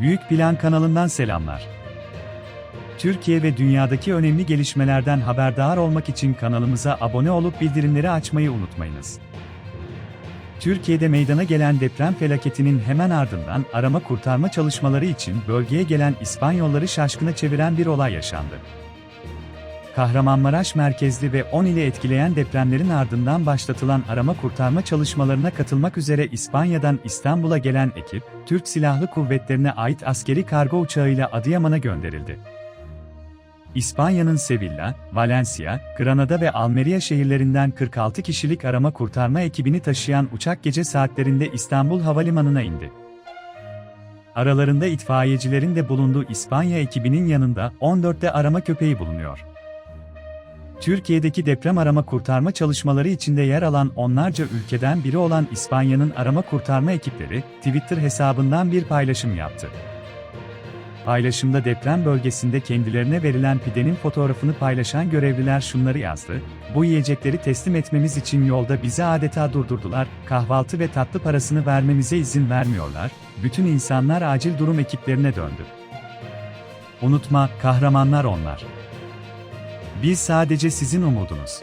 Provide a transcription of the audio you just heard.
Büyük Plan kanalından selamlar. Türkiye ve dünyadaki önemli gelişmelerden haberdar olmak için kanalımıza abone olup bildirimleri açmayı unutmayınız. Türkiye'de meydana gelen deprem felaketinin hemen ardından arama kurtarma çalışmaları için bölgeye gelen İspanyolları şaşkına çeviren bir olay yaşandı. Kahramanmaraş merkezli ve 10 ile etkileyen depremlerin ardından başlatılan arama kurtarma çalışmalarına katılmak üzere İspanya'dan İstanbul'a gelen ekip, Türk Silahlı Kuvvetlerine ait askeri kargo uçağıyla Adıyaman'a gönderildi. İspanya'nın Sevilla, Valencia, Granada ve Almeria şehirlerinden 46 kişilik arama kurtarma ekibini taşıyan uçak gece saatlerinde İstanbul Havalimanı'na indi. Aralarında itfaiyecilerin de bulunduğu İspanya ekibinin yanında 14'te arama köpeği bulunuyor. Türkiye'deki deprem arama kurtarma çalışmaları içinde yer alan onlarca ülkeden biri olan İspanya'nın arama kurtarma ekipleri, Twitter hesabından bir paylaşım yaptı. Paylaşımda deprem bölgesinde kendilerine verilen pidenin fotoğrafını paylaşan görevliler şunları yazdı, bu yiyecekleri teslim etmemiz için yolda bizi adeta durdurdular, kahvaltı ve tatlı parasını vermemize izin vermiyorlar, bütün insanlar acil durum ekiplerine döndü. Unutma, kahramanlar onlar. Biz sadece sizin umudunuz.